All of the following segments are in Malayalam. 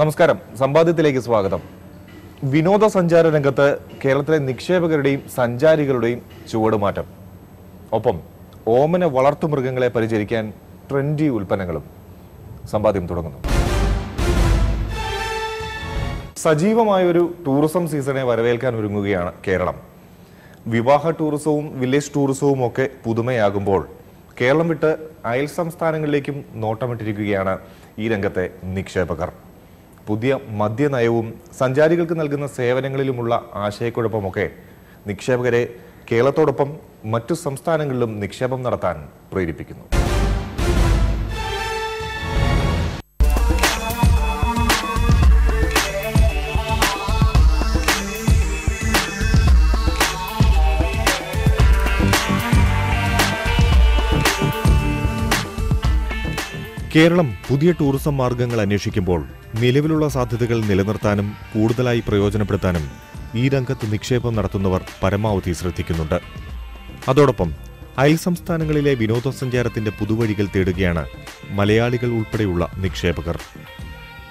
നമസ്കാരം. സമ്പാദ്യത്തിലേക്ക് സ്വാഗതം. വിനോദസഞ്ചാര രംഗത്ത് കേരളത്തിലെ നിക്ഷേപകരുടെയും സഞ്ചാരികളുടെയും ചുവടുമാറ്റം. ഒപ്പം ഓമന വളർത്തുമൃഗങ്ങളെ പരിചരിക്കാൻ ട്രെൻഡി ഉൽപ്പന്നങ്ങളും സമ്പാദ്യം തുടങ്ങുന്നു. സജീവമായൊരു ടൂറിസം സീസണെ വരവേൽക്കാൻ ഒരുങ്ങുകയാണ് കേരളം. വിവാഹ ടൂറിസവും വില്ലേജ് ടൂറിസവും ഒക്കെ പുതുമയാകുമ്പോൾ കേരളം വിട്ട് അയൽ സംസ്ഥാനങ്ങളിലേക്കും നോട്ടമിട്ടിരിക്കുകയാണ് ഈ രംഗത്തെ നിക്ഷേപകർ. പുതിയ മദ്യനയവും സഞ്ചാരികൾക്ക് നൽകുന്ന സേവനങ്ങളിലുമുള്ള ആശയക്കുഴപ്പമൊക്കെ നിക്ഷേപകരെ കേരളത്തോടൊപ്പം മറ്റു സംസ്ഥാനങ്ങളിലും നിക്ഷേപം നടത്താൻ പ്രേരിപ്പിക്കുന്നു. കേരളം പുതിയ ടൂറിസം മാർഗങ്ങൾ അന്വേഷിക്കുമ്പോൾ നിലവിലുള്ള സാധ്യതകൾ നിലനിർത്താനും കൂടുതലായി പ്രയോജനപ്പെടുത്താനും ഈ രംഗത്ത് നിക്ഷേപം നടത്തുന്നവർ പരമാവധി ശ്രദ്ധിക്കുന്നുണ്ട്. അതോടൊപ്പം അയൽ സംസ്ഥാനങ്ങളിലെ വിനോദസഞ്ചാരത്തിന്റെ പുതുവഴികൾ തേടുകയാണ് മലയാളികൾ ഉൾപ്പെടെയുള്ള നിക്ഷേപകർ.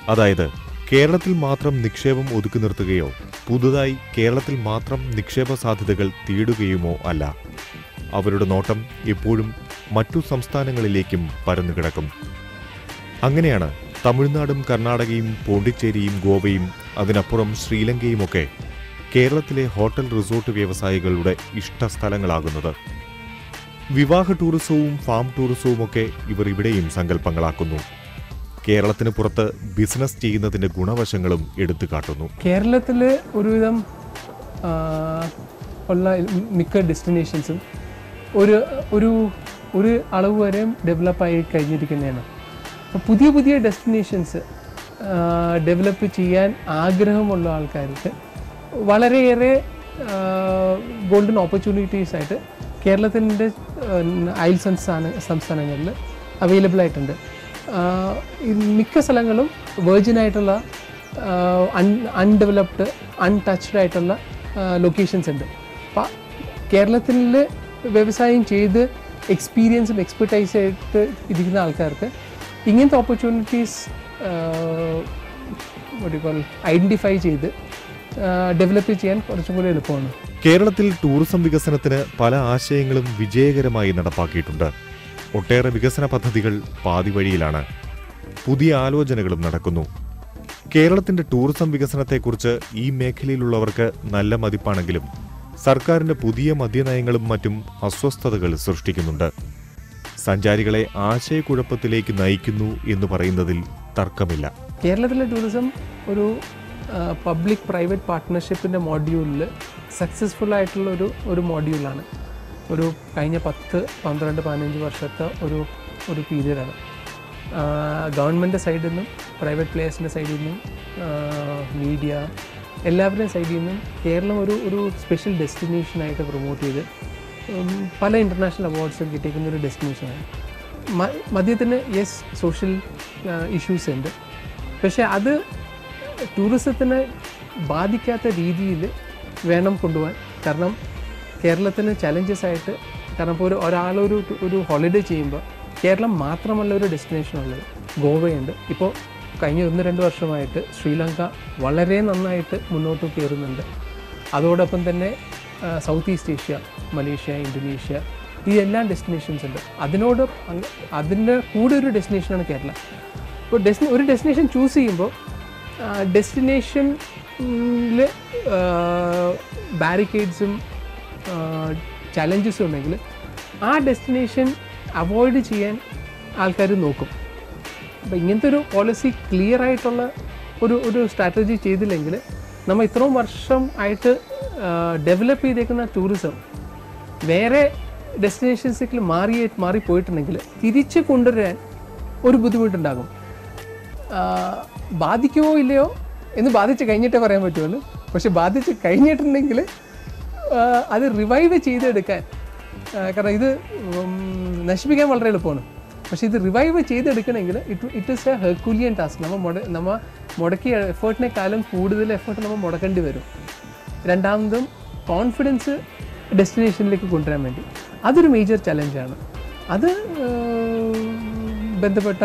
അതായത് കേരളത്തിൽ മാത്രം നിക്ഷേപം ഒതുക്കി നിർത്തുകയോ പുതുതായി കേരളത്തിൽ മാത്രം നിക്ഷേപ സാധ്യതകൾ തേടുകയുമോ അല്ല. അവരുടെ നോട്ടം എപ്പോഴും മറ്റു സംസ്ഥാനങ്ങളിലേക്കും പരന്നുകിടക്കും. അങ്ങനെയാണ് തമിഴ്നാടും കർണാടകയും പോണ്ടിച്ചേരിയും ഗോവയും അതിനപ്പുറം ശ്രീലങ്കയും ഒക്കെ കേരളത്തിലെ ഹോട്ടൽ റിസോർട്ട് വ്യവസായികളുടെ ഇഷ്ടസ്ഥലങ്ങളാകുന്നത്. വിവാഹ ടൂറിസവും ഫാം ടൂറിസവും ഒക്കെ ഇവർ ഇവിടെയും സങ്കല്പങ്ങളാക്കുന്നു. കേരളത്തിന് പുറത്ത് ബിസിനസ് ചെയ്യുന്നതിന്റെ ഗുണവശങ്ങളും എടുത്തു കാട്ടുന്നു. കേരളത്തിൽ ഒരുവിധം ഉള്ള മിക്ക ഡെസ്റ്റിനേഷൻസും ഒരു ഒരു ഒരു അളവ് വരെയും ഡെവലപ്പായി കഴിഞ്ഞിരിക്കുന്നതാണ്. അപ്പോൾ പുതിയ പുതിയ ഡെസ്റ്റിനേഷൻസ് ഡെവലപ്പ് ചെയ്യാൻ ആഗ്രഹമുള്ള ആൾക്കാർക്ക് വളരെയേറെ ഗോൾഡൻ ഓപ്പർച്യൂണിറ്റീസ് ആയിട്ട് കേരളത്തിന്റെ അയൽ സംസ്ഥാന സംസ്ഥാനങ്ങളിൽ അവൈലബിൾ ആയിട്ടുണ്ട്. മിക്ക സ്ഥലങ്ങളും വെർജിൻ ആയിട്ടുള്ള അൺ അൺഡെവലപ്ഡ് അൺടച്ച്ഡ് ആയിട്ടുള്ള ലൊക്കേഷൻസ് ഉണ്ട്. അപ്പം കേരളത്തിൽ വ്യവസായം ചെയ്ത് എക്സ്പീരിയൻസും എക്സ്പെർട്ടൈസ് ആയിട്ട് ഇരിക്കുന്ന ആൾക്കാർക്ക് ഇങ്ങനത്തെ ഓപ്പർച്യൂണിറ്റീസ് ഐഡന്റിഫൈ ചെയ്ത് ഡെവലപ്പ് ചെയ്യാൻ കുറച്ചും കൂടി എളുപ്പമാണ്. കേരളത്തിൽ ടൂറിസം വികസനത്തിന് പല ആശയങ്ങളും വിജയകരമായി നടപ്പാക്കിയിട്ടുണ്ട്. ഒട്ടേറെ വികസന പദ്ധതികൾ പാതിവഴിയിലാണ് പുതിയ ആലോചനകളും നടക്കുന്നു. കേരളത്തിന്റെ ടൂറിസം വികസനത്തെക്കുറിച്ച് ഈ മേഖലയിലുള്ളവർക്ക് നല്ല മതിപ്പാണെങ്കിലും സർക്കാരിന്റെ പുതിയ മദ്യനയങ്ങളും മറ്റും അസ്വസ്ഥതകൾ സൃഷ്ടിക്കുന്നുണ്ട്. സഞ്ചാരികളെ ആശയക്കുഴപ്പത്തിലേക്ക് നയിക്കുന്നു എന്ന് പറയുന്നതിൽ തർക്കമില്ല. കേരളത്തിലെ ടൂറിസം ഒരു പബ്ലിക് പ്രൈവറ്റ് പാർട്ട്ണർഷിപ്പിന്റെ മോഡ്യൂളിൽ സക്സസ്ഫുൾ ആയിട്ടുള്ള ഒരു ഒരു മോഡ്യൂളാണ് ഒരു കഴിഞ്ഞ പത്ത് പന്ത്രണ്ട് പതിനഞ്ച് വർഷത്തെ ഒരു ഒരു പീരീഡാണ് ഗവൺമെന്റ് സൈഡിൽ നിന്നും പ്രൈവറ്റ് പ്ലേയേഴ്സിന്റെ സൈഡിൽ നിന്നും മീഡിയ എല്ലാവരുടെയും സൈഡിൽ നിന്നും കേരളം ഒരു ഒരു സ്പെഷ്യൽ ഡെസ്റ്റിനേഷനായിട്ട് പ്രൊമോട്ട് ചെയ്ത് പല ഇന്റർനാഷണൽ അവാർഡ്സും കിട്ടിയിരിക്കുന്ന ഒരു ഡെസ്റ്റിനേഷനാണ് മദ്യത്തിന് യെസ് സോഷ്യൽ ഇഷ്യൂസ് ഉണ്ട്. പക്ഷേ അത് ടൂറിസത്തിനെ ബാധിക്കാത്ത രീതിയിൽ വേണം കൊണ്ടുപോകാൻ. കാരണം കേരളത്തിന് ചലഞ്ചസ് ആയിട്ട് കാരണം ഇപ്പോൾ ഒരു ഒരാളൊരു ഒരു ഹോളിഡേ ചെയ്യുമ്പോൾ കേരളം മാത്രമല്ല ഒരു ഡെസ്റ്റിനേഷൻ ഉള്ളത്. ഗോവയുണ്ട്. ഇപ്പോൾ കഴിഞ്ഞ ഒന്ന് രണ്ട് വർഷമായിട്ട് ശ്രീലങ്ക വളരെ നന്നായിട്ട് മുന്നോട്ട് കയറുന്നുണ്ട് അതോടൊപ്പം തന്നെ South East Asia Malaysia Indonesia ഈ എല്ലാ ഡെസ്റ്റിനേഷൻസ് ഉണ്ട്. അതിനോട് അതിന്റെ കൂടെ ഒരു ഡെസ്റ്റിനേഷനാണ് കേരളം. അപ്പോൾ ഡെസ്റ്റി ഒരു ഡെസ്റ്റിനേഷൻ ചൂസ് ചെയ്യുമ്പോൾ ഡെസ്റ്റിനേഷനിൽ ബാരിക്കേഡ്സും ചലഞ്ചസും ഉണ്ടെങ്കിൽ ആ ഡെസ്റ്റിനേഷൻ അവോയ്ഡ് ചെയ്യാൻ ആൾക്കാർ നോക്കും. അപ്പോൾ ഇങ്ങനത്തെ ഒരു പോളിസി ക്ലിയർ ആയിട്ടുള്ള ഒരു ഒരു സ്ട്രാറ്റജി ചെയ്തില്ലെങ്കിൽ നമ്മൾ ഇത്രയും വർഷം ആയിട്ട് ഡെവലപ്പ് ചെയ്തേക്കുന്ന ടൂറിസം വേറെ ഡെസ്റ്റിനേഷൻസിൽ മാറി മാറി പോയിട്ടുണ്ടെങ്കിൽ തിരിച്ച് കൊണ്ടുവരാൻ ഒരു ബുദ്ധിമുട്ടുണ്ടാകും. ബാധിക്കുമോ ഇല്ലയോ എന്ന് ബാധിച്ച് കഴിഞ്ഞിട്ടേ പറയാൻ പറ്റുള്ളൂ. പക്ഷെ ബാധിച്ച് കഴിഞ്ഞിട്ടുണ്ടെങ്കിൽ അത് റിവൈവ് ചെയ്തെടുക്കാൻ കാരണം ഇത് നശിപ്പിക്കാൻ വളരെ എളുപ്പമാണ്. പക്ഷേ ഇത് revive ചെയ്തെടുക്കണമെങ്കിൽ it it is a Herculean task നമ്മൾ മുട നമ്മൾ മുടക്കിയ എഫേർട്ടിനേക്കാളും കൂടുതൽ എഫേർട്ട് നമ്മൾ മുടക്കേണ്ടി വരും. രണ്ടാമതും കോൺഫിഡൻസ് ഡെസ്റ്റിനേഷനിലേക്ക് കൊണ്ടുവരാൻ വേണ്ടി. അതൊരു മേജർ ചലഞ്ചാണ് അത് ബന്ധപ്പെട്ട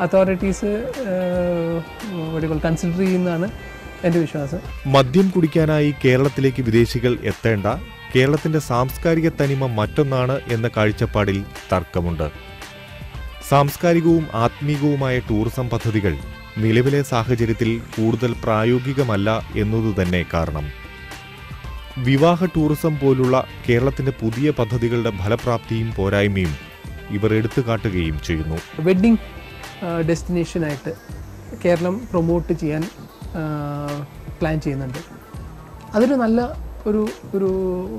അതോറിറ്റീസ് കൺസിഡർ ചെയ്യുന്നതാണ് എന്റെ വിശ്വാസം. മദ്യം കുടിക്കാനായി കേരളത്തിലേക്ക് വിദേശികൾ എത്തേണ്ട കേരളത്തിന്റെ സാംസ്കാരിക തനിമ മറ്റൊന്നാണ് എന്ന കാഴ്ചപ്പാടിൽ തർക്കമുണ്ട്. സാംസ്കാരികവും ആത്മീകവുമായ ടൂറിസം പദ്ധതികൾ നിലവിലെ സാഹചര്യത്തിൽ കൂടുതൽ പ്രായോഗികമല്ല എന്നതുതന്നെ കാരണം. വിവാഹ ടൂറിസം പോലുള്ള കേരളത്തിന്റെ പുതിയ പദ്ധതികളുടെ ഫലപ്രാപ്തിയും പോരായ്മയും ഇവർ എടുത്തു കാട്ടുകയും ചെയ്യുന്നു. വെഡിങ് ഡെസ്റ്റിനേഷനായിട്ട് കേരളം പ്രൊമോട്ട് ചെയ്യാൻ പ്ലാൻ ചെയ്യുന്നുണ്ട്. അതൊരു നല്ല ഒരു ഒരു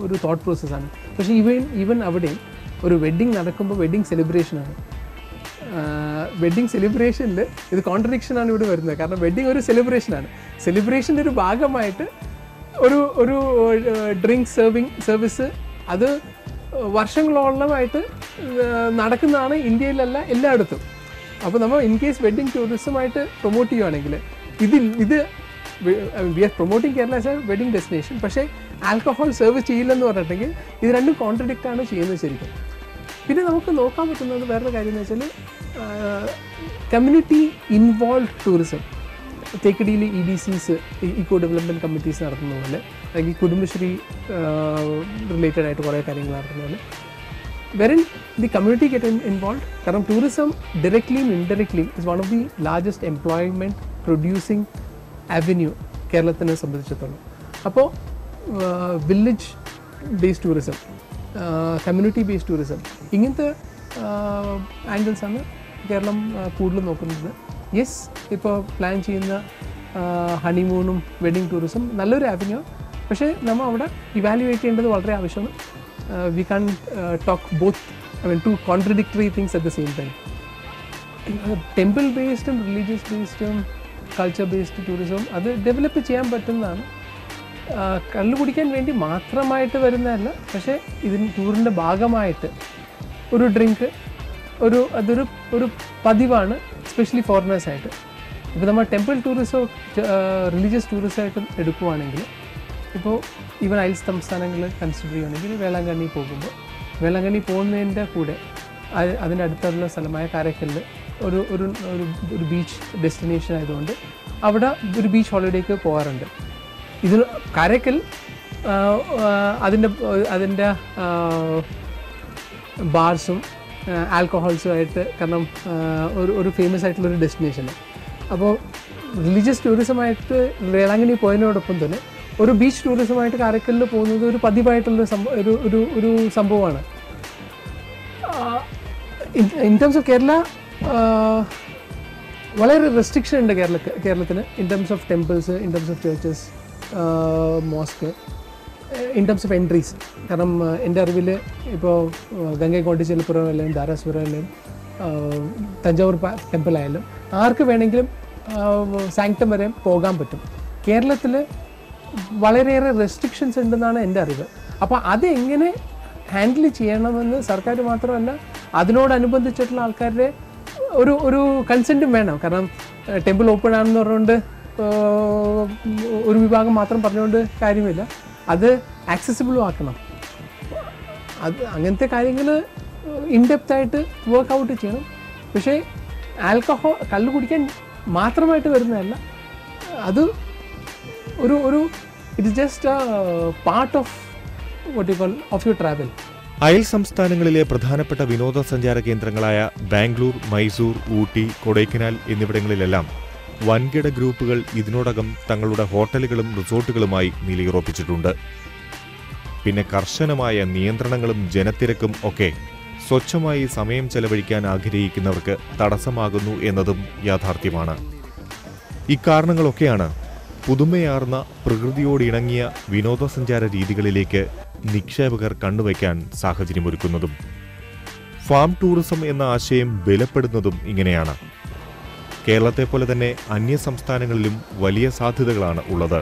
ഒരു തോട്ട് പ്രോസസ്സാണ് പക്ഷേ ഇവൻ ഈവൻ അവിടെ ഒരു വെഡ്ഡിങ് നടക്കുമ്പോൾ വെഡ്ഡിങ് സെലിബ്രേഷനാണ്. വെഡ്ഡിങ് സെലിബ്രേഷനിൽ ഇത് കോൺട്രഡിക്ഷനാണ് ഇവിടെ വരുന്നത്. കാരണം വെഡ്ഡിങ് ഒരു സെലിബ്രേഷനാണ് സെലിബ്രേഷന്റെ ഒരു ഭാഗമായിട്ട് ഒരു ഒരു ഡ്രിങ്ക് സെർവിങ് സർവീസ് അത് വർഷങ്ങളോളമായിട്ട് നടക്കുന്നതാണ് ഇന്ത്യയിലല്ല എല്ലായിടത്തും. അപ്പോൾ നമ്മൾ ഇൻ കേസ് വെഡ്ഡിങ് ടൂറിസമായിട്ട് പ്രൊമോട്ട് ചെയ്യുകയാണെങ്കിൽ ഇതിൽ ഇത് we are promoting Kerala as a wedding destination പക്ഷേ ആൽക്കഹോൾ സെർവ് ചെയ്യില്ലെന്ന് പറഞ്ഞിട്ടുണ്ടെങ്കിൽ ഇത് രണ്ടും കോൺട്രഡിക്റ്റ് ആണ് ചെയ്യുന്നത് ശരിക്കും. പിന്നെ നമുക്ക് നോക്കാൻ പറ്റുന്നത് വേറൊരു കാര്യം എന്ന് വെച്ചാൽ community involve tourism തേക്കടിയിൽ E D Cs eco development committees നടത്തുന്ന പോലെ അല്ലെങ്കിൽ കുടുംബശ്രീ റിലേറ്റഡ് ആയിട്ട് കുറേ കാര്യങ്ങൾ നടത്തുന്ന പോലെ. Wherein the community get involve കാരണം ടൂറിസം ഡയറക്ട്ലിയും ഇൻഡയറക്ട്ലിയും is one of the largest employment producing avenue കേരളത്തിനെ സംബന്ധിച്ചിടത്തോളം. അപ്പോൾ village based tourism community based tourism ഇങ്ങനത്തെ ആംഗിൾസാണ് കേരളം കൂടുതൽ നോക്കുന്നത്. യെസ് ഇപ്പോൾ പ്ലാൻ ചെയ്യുന്ന ഹണിമൂണും വെഡിങ് ടൂറിസം നല്ലൊരു ആവന്യൂ പക്ഷേ നമ്മൾ അവിടെ ഇവാലുവേറ്റ് ചെയ്യേണ്ടത് വളരെ ആവശ്യമാണ്. We can talk both I mean two contradictory things at the same time temple ബേസ്ഡും religious ബേസ്ഡും കൾച്ചർ ബേസ്ഡ് ടൂറിസം അത് ഡെവലപ്പ് ചെയ്യാൻ പറ്റുന്നതാണ്. കള്ള് കുടിക്കാൻ വേണ്ടി മാത്രമായിട്ട് വരുന്നതല്ല പക്ഷേ ഇതിന് ടൂറിന്റെ ഭാഗമായിട്ട് ഒരു ഡ്രിങ്ക് ഒരു അതൊരു ഒരു പതിവാണ് സ്പെഷ്യലി ഫോറിനേഴ്സായിട്ട് ഇപ്പോൾ നമ്മൾ ടെമ്പിൾ ടൂറിസോ റിലീജിയസ് ടൂറിസമായിട്ട് എടുക്കുവാണെങ്കിൽ ഇപ്പോൾ ഈവൻ അയൽ സംസ്ഥാനങ്ങൾ കൺസിഡർ ചെയ്യുകയാണെങ്കിൽ വേളാങ്കണ്ണി പോകുമ്പോൾ വേളാങ്കണ്ണി പോകുന്നതിന്റെ കൂടെ അതിന്റെ അടുത്തുള്ള സ്ഥലമായ കാരക്കലിൽ ഒരു ഒരു ഒരു ബീച്ച് ഡെസ്റ്റിനേഷൻ ആയതുകൊണ്ട് അവിടെ ഒരു ബീച്ച് ഹോളിഡേക്ക് പോകാറുണ്ട്. ഇതിൽ കാരക്കൽ അതിന്റെ അതിന്റെ ബാർസും ആൽക്കഹോൾസും ആയിട്ട് കാരണം ഒരു ഒരു ഫേമസ് ആയിട്ടുള്ള ഒരു ഡെസ്റ്റിനേഷൻ അപ്പോൾ റിലീജിയസ് ടൂറിസമായിട്ട് വേളാങ്കണ്ണി പോയതിനോടൊപ്പം തന്നെ ഒരു ബീച്ച് ടൂറിസമായിട്ട് കാരക്കലിൽ പോകുന്നത് ഒരു പതിവായിട്ടുള്ള ഒരു ഒരു ഒരു സംഭവമാണ്. ഇൻ ടേംസ് ഓഫ് കേരള വളരെ റെസ്ട്രിക്ഷൻ ഉണ്ട് കേരള കേരളത്തിന് in terms of temples in terms of churches mosque in terms of entries കാരണം എന്റെ അറിവിൽ ഇപ്പോൾ ഗംഗൈ ചെലപ്പുറം അല്ലെങ്കിൽ ധാരാസുരം അല്ലെങ്കിൽ തഞ്ചാവൂർ ടെമ്പിൾ ആയാലും ആർക്ക് വേണമെങ്കിലും സാങ്ക്ടം വരെ പോകാൻ പറ്റും. കേരളത്തിൽ വളരെയേറെ റെസ്ട്രിക്ഷൻസ് ഉണ്ടെന്നാണ് എന്റെ അറിവ്. അപ്പോൾ അതെങ്ങനെ ഹാൻഡിൽ ചെയ്യണമെന്ന് സർക്കാർ മാത്രമല്ല അതിനോടനുബന്ധിച്ചിട്ടുള്ള ആൾക്കാരുടെ ഒരു ഒരു കൺസെന്റും വേണം. കാരണം ടെമ്പിൾ ഓപ്പൺ ആണെന്ന് പറഞ്ഞുകൊണ്ട് ഒരു വിഭാഗം മാത്രം പറഞ്ഞുകൊണ്ട് കാര്യമില്ല. അത് ആക്സസിബിളും ആക്കണം. അത് അങ്ങനത്തെ കാര്യങ്ങൾ ഇൻഡെപ്തായിട്ട് ആയിട്ട് വർക്ക് ഔട്ട് ചെയ്യണം. പക്ഷേ ആൽക്കഹോൾ കല്ല് കുടിക്കാൻ മാത്രമായിട്ട് വരുന്നതല്ല. അത് ഒരു ഒരു it is just part of what you call of you travel അയൽ സംസ്ഥാനങ്ങളിലെ പ്രധാനപ്പെട്ട വിനോദസഞ്ചാര കേന്ദ്രങ്ങളായ ബാംഗ്ലൂർ മൈസൂർ ഊട്ടി കൊടൈക്കനാൽ എന്നിവിടങ്ങളിലെല്ലാം വൻകിട ഗ്രൂപ്പുകൾ ഇതിനോടകം തങ്ങളുടെ ഹോട്ടലുകളും റിസോർട്ടുകളുമായി നിലയുറപ്പിച്ചിട്ടുണ്ട്. പിന്നെ കർശനമായ നിയന്ത്രണങ്ങളും ജനത്തിരക്കും ഒക്കെ സ്വച്ഛമായി സമയം ചെലവഴിക്കാൻ ആഗ്രഹിക്കുന്നവർക്ക് തടസ്സമാകുന്നു എന്നതും യാഥാർത്ഥ്യമാണ്. ഇക്കാരണങ്ങളൊക്കെയാണ് പുതുമയാർന്ന പ്രകൃതിയോടിണങ്ങിയ വിനോദസഞ്ചാര രീതികളിലേക്ക് നിക്ഷേപകർ കണ്ണുവയ്ക്കാൻ സാഹചര്യമൊരുക്കുന്നതും. ഫാം ടൂറിസം എന്ന ആശയം ബലപ്പെടുന്നതും ഇങ്ങനെയാണ്. കേരളത്തെ പോലെ തന്നെ അന്യ സംസ്ഥാനങ്ങളിലും വലിയ സാധ്യതകളാണ് ഉള്ളത്.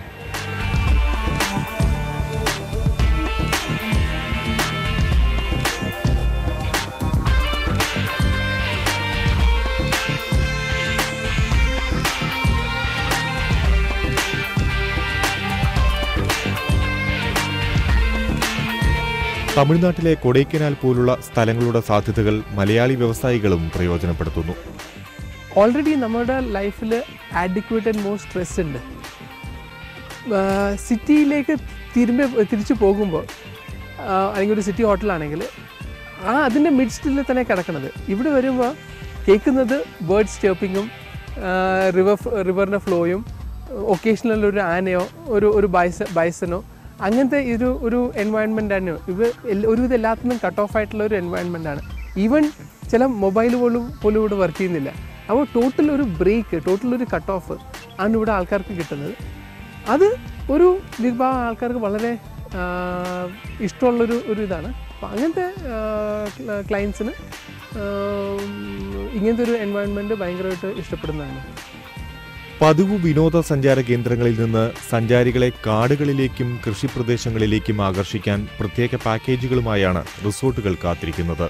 തമിഴ്നാട്ടിലെ കൊടൈക്കനാൽ പോലുള്ള സ്ഥലങ്ങളുടെ സാധ്യതകൾ മലയാളി വ്യവസായികളും പ്രയോജനപ്പെടുത്തുന്നു. ഓൾറെഡി നമ്മുടെ ലൈഫിൽ ആഡിക്വേറ്റ് ആൻഡ് മോർ സ്ട്രെസ് ഉണ്ട്. സിറ്റിയിലേക്ക് തിരുമ്പ തിരിച്ചു പോകുമ്പോൾ അല്ലെങ്കിൽ ഒരു സിറ്റി ഹോട്ടലാണെങ്കിൽ ആ അതിന്റെ മിഡ്സ്റ്റിൽ തന്നെ കിടക്കുന്നത് ഇവിടെ വരുമ്പോൾ കേൾക്കുന്നത് ബേർഡ് സ്റ്റോപ്പിങ്ങും റിവർ റിവറിന്റെ ഫ്ലോയും ഒക്കേഷണൽ ഒരു ആനയോ ഒരു ഒരു ബൈസ ബൈസനോ അങ്ങനത്തെ ഒരു ഒരു എൻവയൺമെന്റ് ആണ്. ഇവ ഒരുവിധ എല്ലാത്തിനും കട്ട് ഓഫ് ആയിട്ടുള്ള ഒരു എൻവയൺമെന്റ് ആണ്. ഈവൻ ചില മൊബൈൽ പോലും പോലും ഇവിടെ വർക്ക് ചെയ്യുന്നില്ല. അപ്പോൾ ടോട്ടൽ ഒരു ബ്രേക്ക് ടോട്ടൽ ഒരു കട്ട് ഓഫ് ആണ് ഇവിടെ ആൾക്കാർക്ക് കിട്ടുന്നത്. അത് ഒരു വിഭാഗം ആൾക്കാർക്ക് വളരെ ഇഷ്ടമുള്ളൊരു ഒരു ഇതാണ്. അപ്പോൾ അങ്ങനത്തെ ക്ലയൻസിന് ഇങ്ങനത്തെ ഒരു എൻവയോൺമെന്റ് ഭയങ്കരമായിട്ട് ഇഷ്ടപ്പെടുന്നതാണ്. പതിവ് വിനോദസഞ്ചാര കേന്ദ്രങ്ങളിൽ നിന്ന് സഞ്ചാരികളെ കാടുകളിലേക്കും കൃഷിപ്രദേശങ്ങളിലേക്കും ആകർഷിക്കാൻ പ്രത്യേക പാക്കേജുകളുമായാണ് റിസോർട്ടുകൾ കാത്തിരിക്കുന്നത്.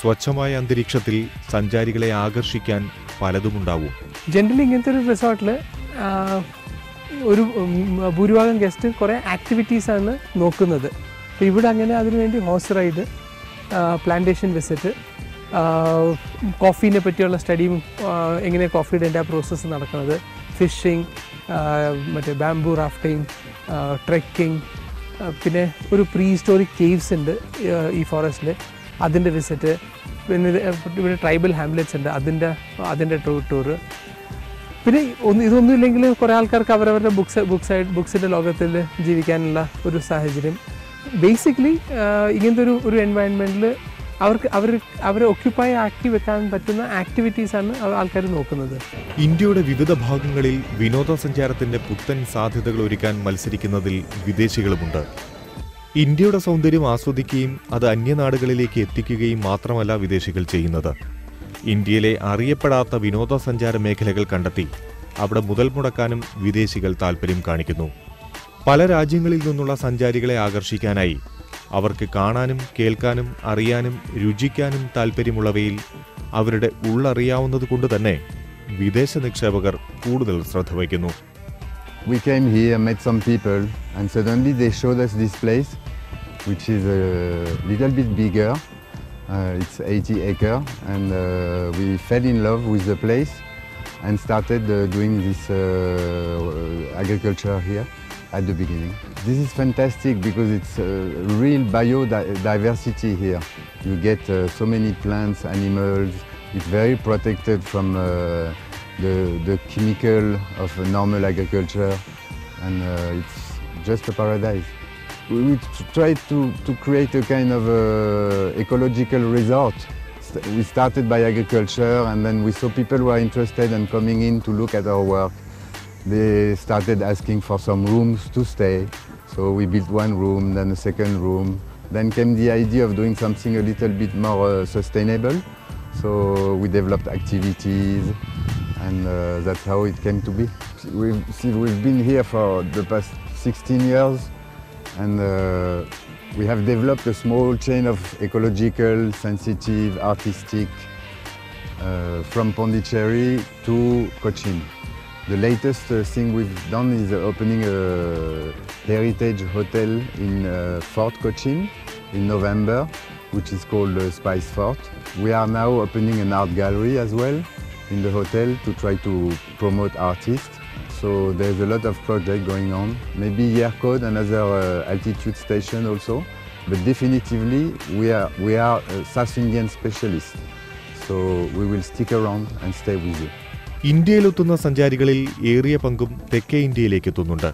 സ്വച്ഛമായ അന്തരീക്ഷത്തിൽ സഞ്ചാരികളെ ആകർഷിക്കാൻ പലതുമുണ്ടാവും. ജനറലി ഇങ്ങനത്തെ ഒരു റിസോർട്ടിൽ ഒരു ഭൂരിഭാഗം ഗസ്റ്റ് കുറേ ആണ് നോക്കുന്നത്. ഇവിടെ അങ്ങനെ അതിനുവേണ്ടി ഹോഴ്സ് റൈഡ് പ്ലാന്റേഷൻ വിസിറ്റ് കോഫീനെ പറ്റിയുള്ള സ്റ്റഡിയും എങ്ങനെ കോഫിയുടെ എന്റെ പ്രോസസ്സ് നടക്കുന്നത്. ഫിഷിംഗ് മറ്റേ ബാംബു റാഫ്റ്റിംഗ് ട്രെക്കിംഗ് പിന്നെ ഒരു പ്രീ ഹിസ്റ്റോറിക് കേവ്സ് ഉണ്ട് ഈ ഫോറസ്റ്റിൽ അതിന്റെ വിസിറ്റ് പിന്നെ ഇവിടെ ട്രൈബൽ ഹാംലെറ്റ്സ് ഉണ്ട് അതിന്റെ അതിന്റെ ടൂർ ടൂറ്. പിന്നെ ഒന്ന് ഇതൊന്നും ഇല്ലെങ്കിൽ കുറേ ആൾക്കാർക്ക് അവരവരുടെ ബുക്സ് ബുക്സ് ബുക്സിന്റെ ലോകത്തിൽ ജീവിക്കാനുള്ള ഒരു സാഹചര്യം. ബേസിക്കലി ഇങ്ങനത്തെ ഒരു ഒരു എൻവയൺമെന്റിൽ അവർക്ക് അവർ അവരെ ഒക്യുപ്പൈ ആക്കി വെക്കാൻ പറ്റുന്ന ആക്ടിവിറ്റീസാണ് ആൾക്കാർ നോക്കുന്നത്. ഇന്ത്യയുടെ വിവിധ ഭാഗങ്ങളിൽ വിനോദസഞ്ചാരത്തിന്റെ പുത്തൻ സാധ്യതകൾ ഒരുക്കാൻ മത്സരിക്കുന്നതിൽ വിദേശികളുമുണ്ട്. ഇന്ത്യയുടെ സൗന്ദര്യം ആസ്വദിക്കുകയും അത് അന്യനാടുകളിലേക്ക് എത്തിക്കുകയും മാത്രമല്ല വിദേശികൾ ചെയ്യുന്നത്. ഇന്ത്യയിലെ അറിയപ്പെടാത്ത വിനോദസഞ്ചാര മേഖലകൾ കണ്ടെത്തി അവിടെ മുതൽ മുടക്കാനും വിദേശികൾ താൽപ്പര്യം കാണിക്കുന്നു. പല രാജ്യങ്ങളിൽ നിന്നുള്ള സഞ്ചാരികളെ ആകർഷിക്കാനായി അവർക്ക് കാണാനും കേൾക്കാനും അറിയാനും രുചിക്കാനും താൽപ്പര്യമുള്ളവയിൽ അവരുടെ ഉള്ളറിയാവുന്നത് കൊണ്ട് തന്നെ വിദേശ നിക്ഷേപകർ കൂടുതൽ ശ്രദ്ധ വയ്ക്കുന്നു We came here, met some people, and suddenly they showed us this place, which is a little bit bigger. Uh, it's 80 acre, and uh, we fell in love with the place and started uh, doing this uh, agriculture here at the beginning. This is fantastic because it's uh, real biodiversity here. You get uh, so many plants, animals. It's very protected from uh, the, the chemical of a normal agriculture and uh, it's just a paradise. We, we t- tried to, to create a kind of uh, ecological resort. We started by agriculture and then we saw people were interested in coming in to look at our work. They started asking for some rooms to stay. So we built one room, then a second room. Then came the idea of doing something a little bit more uh, sustainable. So we developed activities and uh, that's how it came to be. We've, we've been here for the past 16 years and uh, we have developed a small chain of ecological, sensitive, artistic uh, from Pondicherry to Cochin. The latest uh, thing we've done is uh, opening a heritage hotel in uh, Fort Cochin in November, which is called Spice Fort. We are now opening an art gallery as well in the hotel to try to promote artists. So there's a lot of project going on. Maybe Year Code, another uh, altitude station also. But definitively, we are, we are South Indian specialists. So we will stick around and stay with you. ഇന്ത്യയിലെത്തുന്ന സഞ്ചാരികളിൽ ഏറിയ പങ്കും തെക്കേ ഇന്ത്യയിലേക്ക് എത്തുന്നുണ്ട്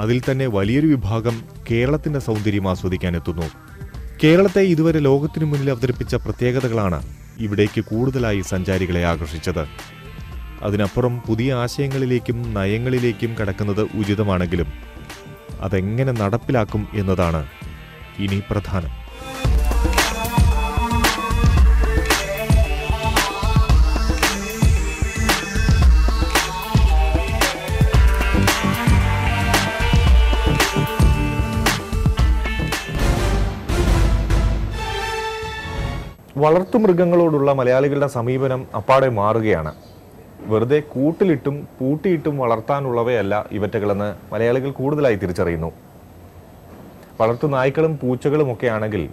അതിൽ തന്നെ വലിയൊരു വിഭാഗം കേരളത്തിന്റെ സൗന്ദര്യം ആസ്വദിക്കാൻ എത്തുന്നു കേരളത്തെ ഇതുവരെ ലോകത്തിനു മുന്നിൽ അവതരിപ്പിച്ച പ്രത്യേകതകളാണ് ഇവിടേക്ക് കൂടുതലായി സഞ്ചാരികളെ ആകർഷിച്ചത്. അതിനപ്പുറം പുതിയ ആശയങ്ങളിലേക്കും നയങ്ങളിലേക്കും കടക്കുന്നത് ഉചിതമാണെങ്കിലും അതെങ്ങനെ നടപ്പിലാക്കും എന്നതാണ് ഇനി പ്രധാനം. വളർത്തുമൃഗങ്ങളോടുള്ള മലയാളികളുടെ സമീപനം അപ്പാടെ മാറുകയാണ്. വെറുതെ കൂട്ടിലിട്ടും പൂട്ടിയിട്ടും വളർത്താനുള്ളവയല്ല ഇവറ്റകളെന്ന് മലയാളികൾ കൂടുതലായി തിരിച്ചറിയുന്നു. വളർത്തു നായ്ക്കളും പൂച്ചകളും ഒക്കെ ആണെങ്കിൽ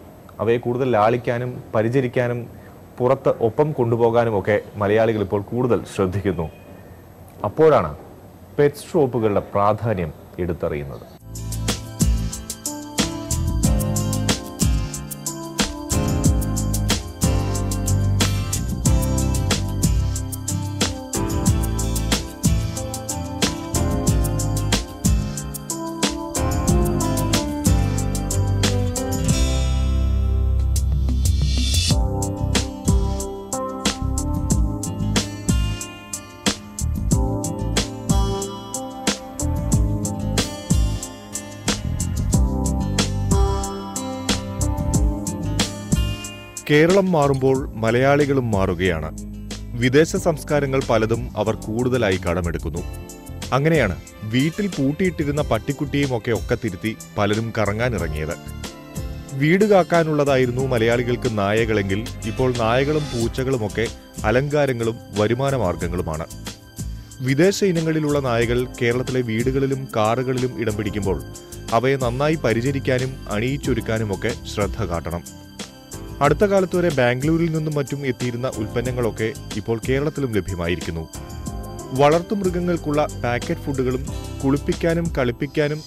അവയെ കൂടുതൽ ലാളിക്കാനും പരിചരിക്കാനും പുറത്ത് ഒപ്പം കൊണ്ടുപോകാനും ഒക്കെ മലയാളികൾ ഇപ്പോൾ കൂടുതൽ ശ്രദ്ധിക്കുന്നു. അപ്പോഴാണ് പെറ്റ് ഷോപ്പുകളുടെ പ്രാധാന്യം എടുത്തറിയുന്നത്. കേരളം മാറുമ്പോൾ മലയാളികളും മാറുകയാണ്. വിദേശ സംസ്കാരങ്ങൾ പലതും അവർ കൂടുതലായി കടമെടുക്കുന്നു. അങ്ങനെയാണ് വീട്ടിൽ പൂട്ടിയിട്ടിരുന്ന പട്ടിക്കുട്ടിയും ഒക്കെ ഒക്കെ തിരുത്തി പലരും കറങ്ങാനിറങ്ങിയത്. വീട് കാക്കാനുള്ളതായിരുന്നു മലയാളികൾക്ക് നായകളെങ്കിൽ ഇപ്പോൾ നായകളും പൂച്ചകളുമൊക്കെ അലങ്കാരങ്ങളും വരുമാന മാർഗങ്ങളുമാണ് വിദേശ ഇനങ്ങളിലുള്ള നായകൾ കേരളത്തിലെ വീടുകളിലും കാറുകളിലും ഇടം പിടിക്കുമ്പോൾ അവയെ നന്നായി പരിചരിക്കാനും അണിയിച്ചൊരുക്കാനുമൊക്കെ ശ്രദ്ധ കാട്ടണം. അടുത്ത കാലത്ത് വരെ ബാംഗ്ലൂരിൽ നിന്നും മറ്റും എത്തിയിരുന്ന ഉൽപ്പന്നങ്ങളൊക്കെ ഇപ്പോൾ കേരളത്തിലും ലഭ്യമായിരിക്കുന്നു. വളർത്തുമൃഗങ്ങൾക്കുള്ള പാക്കറ്റ് ഫുഡുകളും കുളിപ്പിക്കാനും കളിപ്പിക്കാനും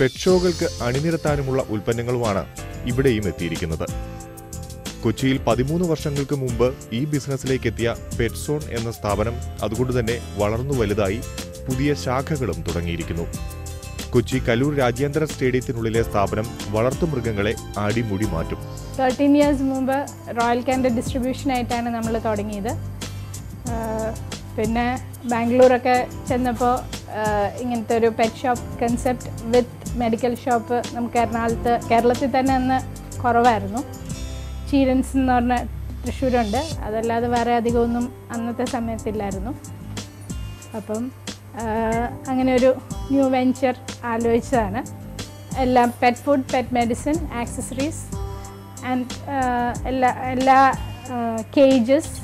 പെറ്റ് അണിനിരത്താനുമുള്ള ഉൽപ്പന്നങ്ങളുമാണ് ഇവിടെയും എത്തിയിരിക്കുന്നത്. കൊച്ചിയിൽ പതിമൂന്ന് വർഷങ്ങൾക്ക് മുമ്പ് ഈ ബിസിനസ്സിലേക്ക് എത്തിയ പെറ്റ്സോൺ എന്ന സ്ഥാപനം അതുകൊണ്ടുതന്നെ വളർന്നു വലുതായി പുതിയ ശാഖകളും തുടങ്ങിയിരിക്കുന്നു. കൊച്ചി കലൂർ രാജ്യാന്തര സ്റ്റേഡിയത്തിനുള്ളിലെ സ്ഥാപനം വളർത്തുമൃഗങ്ങളെ അടിമുടി മാറ്റും. തേർട്ടീൻ ഇയേഴ്സ് മുമ്പ് റോയൽ കാന്റെ ഡിസ്ട്രിബ്യൂഷനായിട്ടാണ് നമ്മൾ തുടങ്ങിയത്. പിന്നെ ബാംഗ്ലൂരൊക്കെ ചെന്നപ്പോൾ ഇങ്ങനത്തെ ഒരു pet shop concept with medical shop നമുക്ക് എറണാകുളത്ത് കേരളത്തിൽ തന്നെ അന്ന് കുറവായിരുന്നു. ചീരൻസ് എന്ന് പറഞ്ഞ തൃശ്ശൂരുണ്ട്. അതല്ലാതെ വേറെ അധികമൊന്നും അന്നത്തെ സമയത്തില്ലായിരുന്നു. അപ്പം അങ്ങനെ ഒരു ന്യൂ വെഞ്ചർ ആലോചിച്ചതാണ്. എല്ലാം pet food pet medicine accessories and എല്ലാ എല്ലാ കേജസ്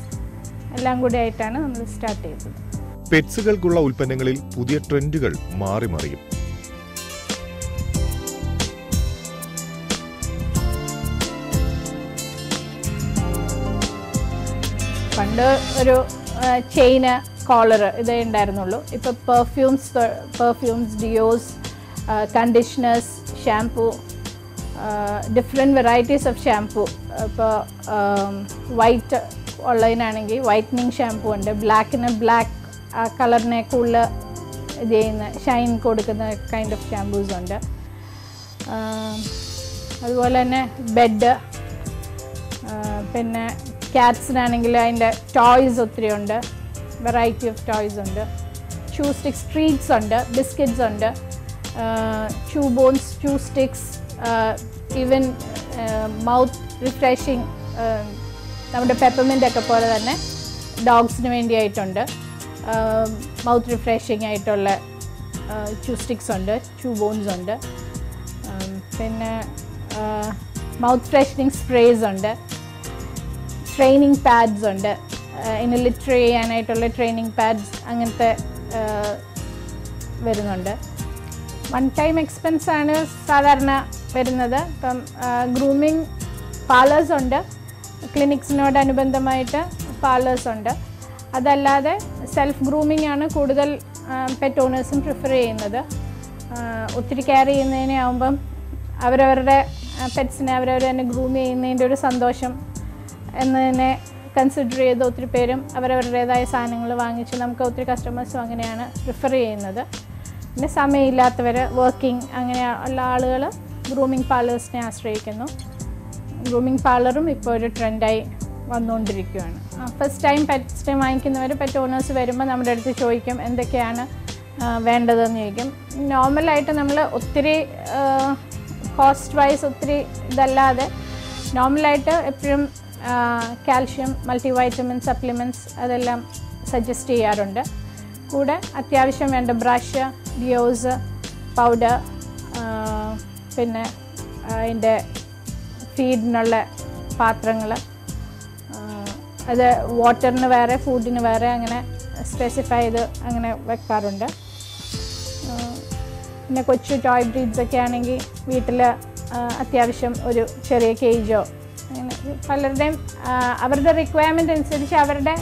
എല്ലാം കൂടി ആയിട്ടാണ് നമ്മൾ സ്റ്റാർട്ട് ചെയ്തത്. പെറ്റ്സുകൾക്കുള്ള ഉൽപ്പന്നങ്ങളിൽ പുതിയ ട്രെൻഡുകൾ മാറി മറിയും. പണ്ട് ഒരു ചെയിന് കോളർ ഇതേ ഉണ്ടായിരുന്നുള്ളൂ. ഇപ്പോൾ perfumes perfumes deos conditioners shampoo different varieties of shampoo ഇപ്പോൾ വൈറ്റ് ഉള്ളതിനാണെങ്കിൽ വൈറ്റനിങ് ഷാംപൂ ഉണ്ട്. ബ്ലാക്കിന് ബ്ലാക്ക് കളറിനെ കൂടുതൽ ചെയ്യുന്ന ഷൈൻ കൊടുക്കുന്ന കൈൻഡ് ഓഫ് ഷാംപൂസ് ഉണ്ട്. അതുപോലെ തന്നെ ബെഡ് പിന്നെ ക്യാറ്റ്സിനാണെങ്കിൽ അതിന്റെ ടോയ്സ് ഒത്തിരി ഉണ്ട്. വെറൈറ്റി ഓഫ് ടോയ്സ് ഉണ്ട്. ചൂ സ്റ്റിക്സ് ട്രീറ്റ്സ് ഉണ്ട് ബിസ്ക്കറ്റ്സ് ഉണ്ട്. Chew bones chew sticks even mouth refreshing നമ്മുടെ പെപ്പർമെന്റ് ഒക്കെ പോലെ തന്നെ ഡോഗ്സിന് വേണ്ടിയായിട്ടുണ്ട്. മൗത്ത് റിഫ്രഷിങ് ആയിട്ടുള്ള ചൂ സ്റ്റിക്സ് ഉണ്ട് ചൂ ബോൺസ് ഉണ്ട്. പിന്നെ മൗത്ത് ഫ്രഷനിങ് സ്പ്രേസ് ഉണ്ട്. ട്രെയിനിങ് പാഡ്സ് ഉണ്ട്. ഇതിന് ലിറ്റർ ചെയ്യാനായിട്ടുള്ള ട്രെയിനിങ് പാഡ്സ് അങ്ങനത്തെ വരുന്നുണ്ട്. വൺ ടൈം എക്സ്പെൻസ് ആണ് സാധാരണ വരുന്നത്. ഇപ്പം ഗ്രൂമിങ് പാർലേഴ്സ് ഉണ്ട്. ക്ലിനിക്സിനോടനുബന്ധമായിട്ട് പാർലേഴ്സ് ഉണ്ട്. അതല്ലാതെ സെൽഫ് ഗ്രൂമിംഗ് ആണ് കൂടുതൽ പെറ്റ് ഓണേഴ്സും പ്രിഫർ ചെയ്യുന്നത്. ഒത്തിരി കെയർ ചെയ്യുന്നതിനെ ആകുമ്പം അവരവരുടെ പെറ്റ്സിനെ അവരവർ തന്നെ ഗ്രൂം ചെയ്യുന്നതിന്റെ ഒരു സന്തോഷം എന്നതിനെ കൺസിഡർ ചെയ്ത് ഒത്തിരി പേരും അവരവരുടേതായ സാധനങ്ങൾ വാങ്ങിച്ച് നമുക്ക് ഒത്തിരി കസ്റ്റമേഴ്സും അങ്ങനെയാണ് പ്രിഫർ ചെയ്യുന്നത്. പിന്നെ സമയമില്ലാത്തവർ വർക്കിംഗ് അങ്ങനെ ഉള്ള ആളുകൾ ഗ്രൂമിംഗ് പാർലേഴ്സിനെ ആശ്രയിക്കുന്നു. ഗ്രൂമിംഗ് പാർലറും ഇപ്പോൾ ഒരു ട്രെൻഡായി വന്നുകൊണ്ടിരിക്കുകയാണ് ഫസ്റ്റ് ടൈം പെറ്റ്സ് ടൈം വാങ്ങിക്കുന്നവർ പെറ്റ് ഓണേഴ്സ് വരുമ്പോൾ നമ്മുടെ അടുത്ത് ചോദിക്കും എന്തൊക്കെയാണ് വേണ്ടതെന്ന് ചോദിക്കും. നോർമലായിട്ട് നമ്മൾ ഒത്തിരി കോസ്റ്റ് വൈസ് ഒത്തിരി ഇതല്ലാതെ നോർമലായിട്ട് എപ്പോഴും കാൽഷ്യം മൾട്ടിവൈറ്റമിൻ സപ്ലിമെന്റ്സ് അതെല്ലാം സജസ്റ്റ് ചെയ്യാറുണ്ട്. കൂടെ അത്യാവശ്യം വേണ്ട ബ്രഷ് ഡിയോസ് പൗഡർ പിന്നെ അതിന്റെ ഫീഡിനുള്ള പാത്രങ്ങൾ അത് വാട്ടറിന് വേറെ ഫുഡിന് വേറെ അങ്ങനെ സ്പെസിഫൈ ചെയ്ത് അങ്ങനെ വെക്കാറുണ്ട്. പിന്നെ കൊച്ചു ടോയ് ബ്രീഡ്സൊക്കെ ആണെങ്കിൽ വീട്ടിൽ അത്യാവശ്യം ഒരു ചെറിയ കേജോ പലരുടെയും അവരുടെ റിക്വയർമെന്റ് അനുസരിച്ച് അവരുടെ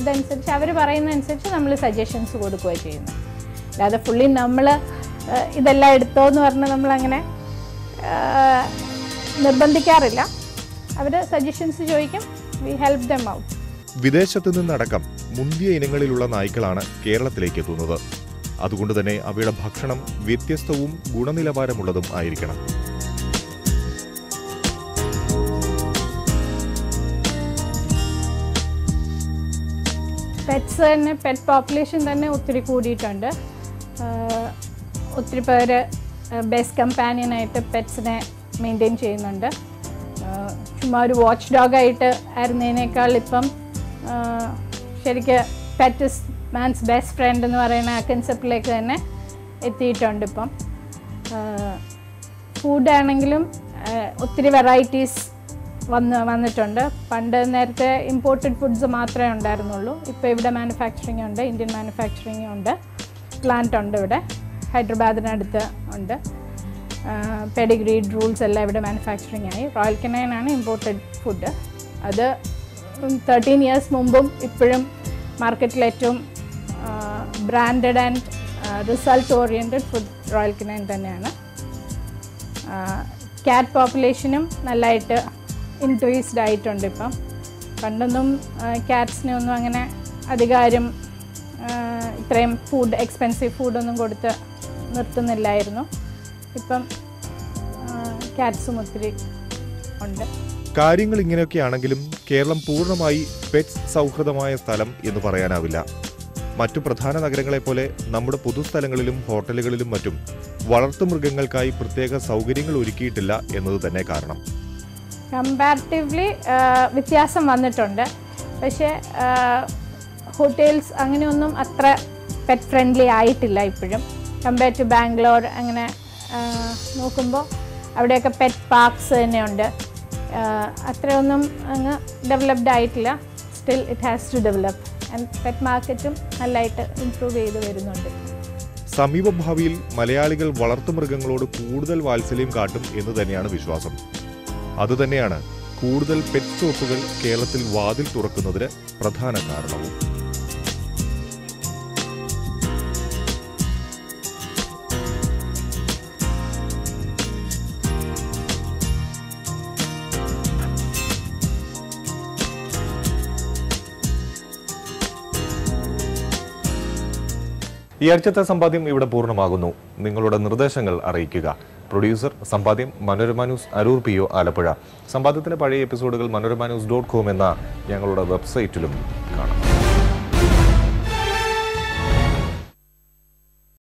ഇതനുസരിച്ച് അവർ പറയുന്നതനുസരിച്ച് നമ്മൾ സജഷൻസ് കൊടുക്കുകയാണ് ചെയ്യുന്നത്. അല്ലാതെ ഫുള്ളി നമ്മൾ ഇതെല്ലാം എടുത്തോ എന്ന് പറഞ്ഞ് നമ്മളങ്ങനെ നിർബന്ധിക്കാറില്ല. അവർ സജഷൻസ് ചോദിക്കും വി ഹെൽപ്പ് ദം ഔട്ട് വിദേശത്തു നിന്നടക്കം മുന്തിയ ഇനങ്ങളിലുള്ള നായ്ക്കളാണ് കേരളത്തിലേക്ക് എത്തുന്നത്. അതുകൊണ്ട് തന്നെ അവയുടെ ഭക്ഷണം വ്യത്യസ്തവും ഗുണനിലവാരമുള്ളതും ആയിരിക്കണം. പെറ്റ്സ് തന്നെ പെറ്റ് പോപ്പുലേഷൻ തന്നെ ഒത്തിരി കൂടിയിട്ടുണ്ട്. ഒത്തിരി പേര് ബെസ്റ്റ് കമ്പാനിയനായിട്ട് പെറ്റ്സിനെ മെയിന്റെയിൻ ചെയ്യുന്നുണ്ട്. ചുമ്മാ ഒരു വാച്ച് ഡോഗായിട്ട് ആയിരുന്നതിനേക്കാൾ ഇപ്പം ശരിക്കും pet is man's best friend എന്ന് പറയുന്ന ആ കൺസെപ്റ്റിലേക്ക് തന്നെ എത്തിയിട്ടുണ്ട് ഇപ്പം. ഫുഡാണെങ്കിലും ഒത്തിരി വെറൈറ്റീസ് വന്ന് വന്നിട്ടുണ്ട്. പണ്ട് നേരത്തെ ഇമ്പോർട്ടഡ് ഫുഡ്സ് മാത്രമേ ഉണ്ടായിരുന്നുള്ളൂ. ഇപ്പോൾ ഇവിടെ മാനുഫാക്ചറിങ് ഉണ്ട് ഇന്ത്യൻ മാനുഫാക്ചറിങ് ഉണ്ട്. പ്ലാന്റ് ഉണ്ട് ഇവിടെ. ഹൈദരാബാദിനടുത്ത് ഉണ്ട്. പെഡിഗ്രി റൂൾസ് എല്ലാം ഇവിടെ മാനുഫാക്ചറിങ് ആയി. റോയൽ കനൈൻ ആണ് ഇമ്പോർട്ടഡ് ഫുഡ് അത് തേർട്ടീൻ ഇയേഴ്സ് മുമ്പും ഇപ്പോഴും മാർക്കറ്റിൽ ഏറ്റവും branded and result oriented food Royal Canin തന്നെയാണ്. ക്യാറ്റ് പോപ്പുലേഷനും നല്ലതായിട്ട് ഇൻക്രീസ്ഡ് ആയിട്ടുണ്ട് ഇപ്പം. പണ്ടൊന്നും ക്യാറ്റ്സിനെ ഒന്നും അങ്ങനെ അധികാരം ഇത്രയും ഫുഡ് എക്സ്പെൻസീവ് ഫുഡൊന്നും കൊടുത്ത് നിർത്തുന്നില്ലായിരുന്നു. ഇപ്പം ക്യാറ്റ്സും ഒത്തിരി ഉണ്ട്. കാര്യങ്ങൾ ഇങ്ങനെയൊക്കെയാണെങ്കിലും കേരളം പൂർണമായി പെറ്റ്സ് സൗഹൃദമായ സ്ഥലം എന്ന് പറയാനാവില്ല. മറ്റു പ്രധാന നഗരങ്ങളെ പോലെ നമ്മുടെ പൊതുസ്ഥലങ്ങളിലും ഹോട്ടലുകളിലും മറ്റും വളർത്തുമൃഗങ്ങൾക്കായി പ്രത്യേക സൗകര്യങ്ങൾ ഒരുക്കിയിട്ടില്ല എന്നത് തന്നെ കാരണം. കമ്പാരിറ്റീവ്ലി വ്യത്യാസം വന്നിട്ടുണ്ട്. പക്ഷേ ഹോട്ടൽസ് അങ്ങനെയൊന്നും അത്ര പെറ്റ് ഫ്രണ്ട്ലി ആയിട്ടില്ല ഇപ്പോഴും. കമ്പയർ ടു ബാംഗ്ലൂർ അങ്ങനെ നോക്കുമ്പോൾ അവിടെയൊക്കെ പെറ്റ് പാർക്സ് തന്നെയുണ്ട്. അത്രയൊന്നും അങ്ങ് ഡെവലപ്ഡ് ആയിട്ടില്ല. Still it has to develop and pet മാർക്കറ്റും നല്ലതായിട്ട് ഇംപ്രൂവ് ചെയ്ത് വരുന്നുണ്ട്. സമീപഭാവിയിൽ മലയാളികൾ വളർത്തുമൃഗങ്ങളോട് കൂടുതൽ വാത്സല്യം കാട്ടും എന്ന് തന്നെയാണ് വിശ്വാസം. അതുതന്നെയാണ് കൂടുതൽ പെറ്റ് ഷോപ്പുകൾ കേരളത്തിൽ വാതിൽ തുറക്കുന്നതിന് പ്രധാന കാരണവും. ഈ ആഴ്ചത്തെ സമ്പാദ്യം ഇവിടെ പൂർണമാകുന്നു. നിങ്ങളുടെ നിർദ്ദേശങ്ങൾ അറിയിക്കുക. പ്രൊഡ്യൂസർ സമ്പാദ്യം Manorama news Aroor P O Alappuzha. സമ്പാദ്യത്തിന്റെ പഴയ എപ്പിസോഡുകൾ മനോരമ ന്യൂസ് ഡോട്ട് കോം എന്ന ഞങ്ങളുടെ വെബ്സൈറ്റിലും